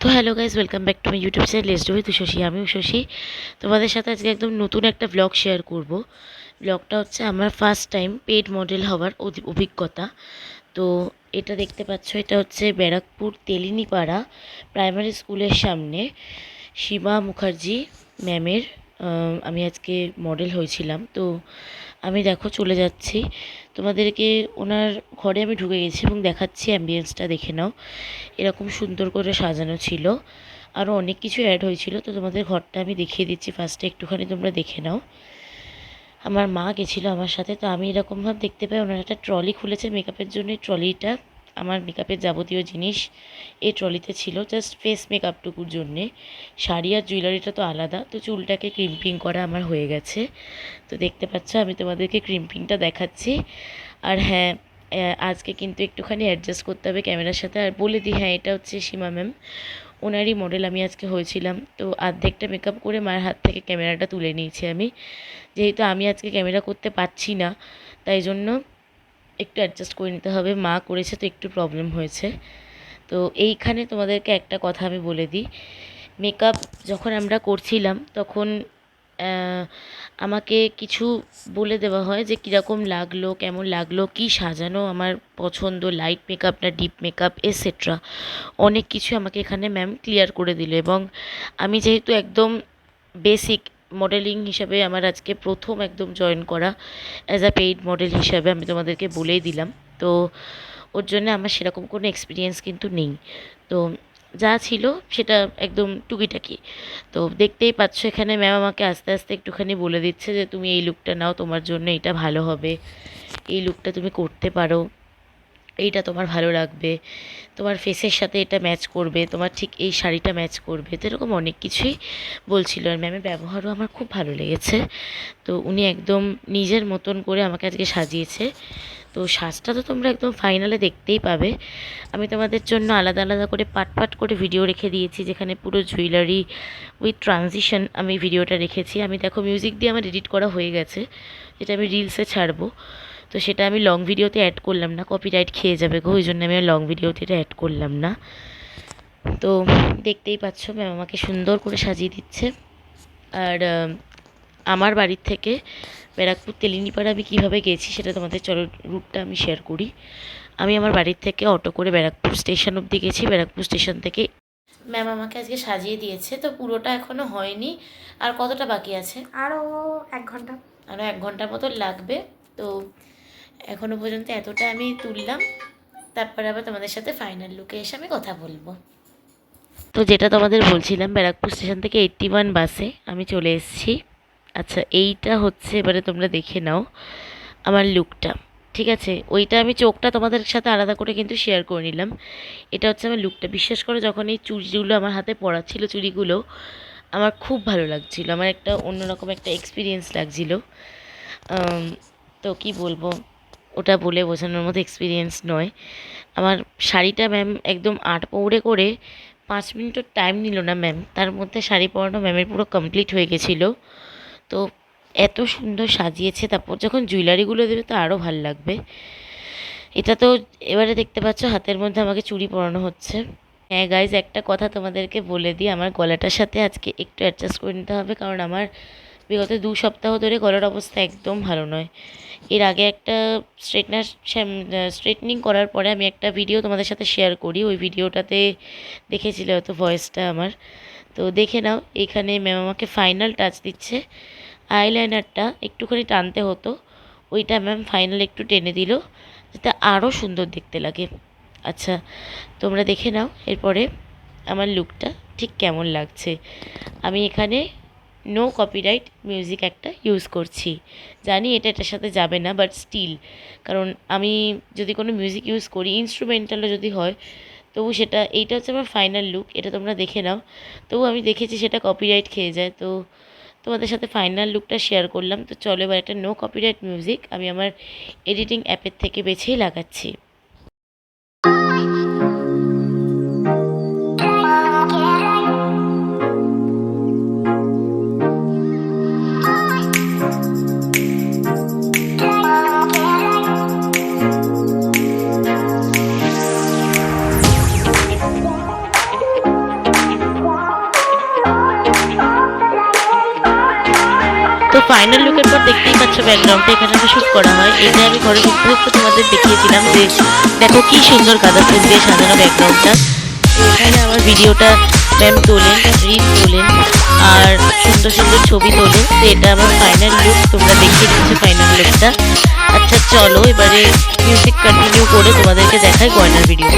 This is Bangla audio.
তো hello guys welcome back to my YouTube channel let's do with Shashi আমিও শশী। তোমাদের সাথে আজকে একদম নতুন একটা ব্লগ শেয়ার করব। ব্লগটা হচ্ছে আমার ফার্স্ট টাইম পেড মডেল হওয়ার অভিজ্ঞতা। তো এটা দেখতে পাচ্ছ, এটা হচ্ছে ব্যারাকপুর তেলিনিপাড়া প্রাইমারি স্কুলের সামনে। সীমা মুখার্জি ম্যামের আমি আজকে মডেল হয়েছিলাম। তো আমি দেখো চলে যাচ্ছি। তোমাদেরকে ওনার ঘরে আমি ঢুকে গেছি এবং দেখাচ্ছি অ্যাম্বিয়েন্সটা দেখে নাও। এরকম সুন্দর করে সাজানো ছিল। আরও অনেক কিছু অ্যাড হয়েছিল। তো তোমাদের ঘরটা আমি দেখিয়ে দিচ্ছি ফার্স্টে একটুখানি তোমরা দেখে নাও। আমার মা গেছিল আমার সাথে। তো আমি এরকমভাবে দেখতে পাই, ওনার একটা ট্রলি খুলেছে মেকআপের জন্য ট্রলিটা আমার মেকআপের যাবতীয় জিনিস এই ট্রলিতে ছিল জাস্ট ফেস মেকআপটুকুর জন্যে। শাড়ি আর জুয়েলারিটা তো আলাদা, তো চুলটাকে ক্রিম্পিং করা আমার হয়ে গেছে। তো দেখতে পাচ্ছ, আমি তোমাদেরকে ক্রিম্পিংটা দেখাচ্ছি। আর হ্যাঁ আজকে কিন্তু একটুখানি অ্যাডজাস্ট করতে হবে ক্যামেরার সাথে। আর বলে দিই হ্যাঁ এটা হচ্ছে সীমা ম্যাম ওনারই মডেল আমি আজকে হয়েছিলাম। তো অর্ধেকটা মেকআপ করে মায়ের হাত থেকে ক্যামেরাটা তুলে নিয়েছি আমি। যেহেতু আমি আজকে ক্যামেরা করতে পারছি না, তাই জন্য একটু অ্যাডজাস্ট করে নিতে হবে। মা করেছে তো একটু প্রবলেম হয়েছে। তো এইখানে তোমাদেরকে একটা কথা আমি বলে দিই। মেকআপ যখন আমরা করছিলাম, তখন আমাকে কিছু বলে দেওয়া হয় যে কীরকম লাগল, কেমন লাগল, কি সাজানো, আমার পছন্দ লাইট মেকআপ না ডিপ মেকআপ এসেট্রা অনেক কিছু আমাকে এখানে ম্যাম ক্লিয়ার করে দিল এবং আমি যেহেতু একদম বেসিক মডেলিং হিসাবে আমার আজকে প্রথম একদম জয়েন করা অ্যাজ আ পেইড মডেল হিসাবে আমি তোমাদেরকে বলেই দিলাম। তো ওর জন্য আমার সেরকম কোনো এক্সপিরিয়েন্স কিন্তু নেই। তো যা ছিল সেটা একদম টুকিটাকি। তো দেখতেই পাচ্ছ এখানে ম্যাম আমাকে আস্তে আস্তে একটুখানি বলে দিচ্ছে যে, তুমি এই লুকটা নাও, তোমার জন্য এটা ভালো হবে। এই লুকটা তুমি করতে পারো। এইটা তোমার ভালো লাগবে, তোমার ফেসের সাথে এটা ম্যাচ করবে, তোমার ঠিক এই শাড়িটা ম্যাচ করবে, তো এরকম অনেক কিছুই বলছিল আর ম্যামের ব্যবহারও আমার খুব ভালো লেগেছে। তো উনি একদম নিজের মতন করে আমাকে আজকে সাজিয়েছে। তো সাজটা তো তোমরা একদম ফাইনালে দেখতেই পাবে। আমি তোমাদের জন্য আলাদা আলাদা করে পাট পাট করে ভিডিও রেখে দিয়েছি, যেখানে পুরো জুয়েলারি উইথ ট্রানজিশন আমি ভিডিওটা রেখেছি। আমি দেখো মিউজিক দিয়ে আমার এডিট করা হয়ে গেছে, যেটা আমি রিলসে ছাড়বো। তো সেটা আমি লং ভিডিওতে অ্যাড করলাম না কপিরাইট খেয়ে যাবে গো ওই জন্য আমি লং ভিডিওতে এটা অ্যাড করলাম না। তো দেখতেই পাচ্ছ ম্যাম আমাকে সুন্দর করে সাজিয়ে দিচ্ছে। আর আমার বাড়ির থেকে ব্যারাকপুর তেলিনিপাড়া আমি কীভাবে গেছি সেটা তোমাদের চলো রুটটা আমি শেয়ার করি। আমি আমার বাড়ির থেকে অটো করে ব্যারাকপুর স্টেশন অবধি গেছি ব্যারাকপুর স্টেশন থেকে ম্যাম আমাকে আজকে সাজিয়ে দিয়েছে তো পুরোটা এখনও হয়নি। আর কতটা বাকি আছে? আরও এক ঘণ্টা। আরও এক ঘণ্টার মতো লাগবে তো এখনও পর্যন্ত এতটা আমি তুললাম, তারপরে আবার তোমাদের সাথে ফাইনাল লুকে এসে আমি কথা বলব। তো যেটা তোমাদের বলছিলাম, ব্যারাকপুর স্টেশন থেকে এইট্টি ওয়ান বাসে আমি চলে এসেছি। আচ্ছা এইটা হচ্ছে, এবারে তোমরা দেখে নাও আমার লুকটা ঠিক আছে? ওইটা আমি চোখটা তোমাদের সাথে আলাদা করে কিন্তু শেয়ার করে নিলাম। এটা হচ্ছে আমার লুকটা বিশ্বাস করে, যখন এই চুড়িগুলো আমার হাতে পড়া ছিল চুড়িগুলো, আমার খুব ভালো লাগছিল। আমার একটা অন্যরকম একটা এক্সপিরিয়েন্স লাগছিল। তো কি বলব? ওটা বলে বোঝানোর মতো এক্সপিরিয়েন্স নয়। আমার শাড়িটা ম্যাম একদম আট পৌড়ে করে পাঁচ মিনিটও টাইম নিল না ম্যাম তার মধ্যে শাড়ি পরানো ম্যামের পুরো কমপ্লিট হয়ে গেছিল। তো এত সুন্দর সাজিয়েছে, তারপর যখন জুয়েলারিগুলো দেবে তো আরও ভালো লাগবে। এটা তো এবারে দেখতে পাচ্ছ হাতের মধ্যে আমাকে চুড়ি পরানো হচ্ছে। হ্যাঁ গাইজ একটা কথা তোমাদেরকে বলে দিই, আমার গলাটার সাথে আজকে একটু অ্যাডজাস্ট করে নিতে হবে, কারণ আমার বিগত দু সপ্তাহ ধরে গলার অবস্থা একদম ভালো নয়। এর আগে একটা স্ট্রেটনার স্ট্রেটনিং করার পরে আমি একটা ভিডিও তোমাদের সাথে শেয়ার করি। ওই ভিডিওটাতে দেখেছিলে হয়তো ভয়েসটা আমার। তো দেখে নাও, এখানে ম্যাম আমাকে ফাইনাল টাচ দিচ্ছে। আইলাইনারটা একটুখানি টানতে হতো। ওইটা ম্যাম ফাইনাল একটু টেনে দিল, যাতে আরও সুন্দর দেখতে লাগে। আচ্ছা তোমরা দেখে নাও, এরপরে আমার লুকটা ঠিক কেমন লাগছে। আমি এখানে নো কপিরাইট মিউজিক একটা ইউজ করছি। জানি এটা এটার সাথে যাবে না বাট স্টিল কারণ আমি যদি কোনো মিউজিক ইউজ করি ইনস্ট্রুমেন্টালও যদি হয়, তবু সেটা, এইটা হচ্ছে আমার ফাইনাল লুক এটা তোমরা দেখে নাও। তবু আমি দেখেছি সেটা কপিরাইট খেয়ে যায়, তো তোমাদের সাথে ফাইনাল লুকটা শেয়ার করলাম। তো চলো এবার একটা নো কপিরাইট মিউজিক আমি আমার এডিটিং অ্যাপের থেকে বেছেই লাগাচ্ছি। ফাইনাল লুকের পর দেখতেই পাচ্ছ ব্যাকগ্রাউন্ডে এখানে আমি শ্যুট করা হয়। এটা আমি ঘরে ঢুকতে ঢুকতে তোমাদের দেখিয়েছিলাম যে, দেখো কি সুন্দর গাঁদা ফুল দিয়ে সাজানো ব্যাকগ্রাউন্ডটা এখানে আমার ভিডিওটা ম্যাম তোলেন রিল তোলেন, আর সুন্দর সুন্দর ছবি তোলেন। তো এটা আমার ফাইনাল লুক তোমরা দেখিয়ে দিচ্ছ ফাইনাল লুকটা আচ্ছা চলো এবারে মিউজিক কন্টিনিউ করে তোমাদেরকে দেখাই গয়নার ভিডিও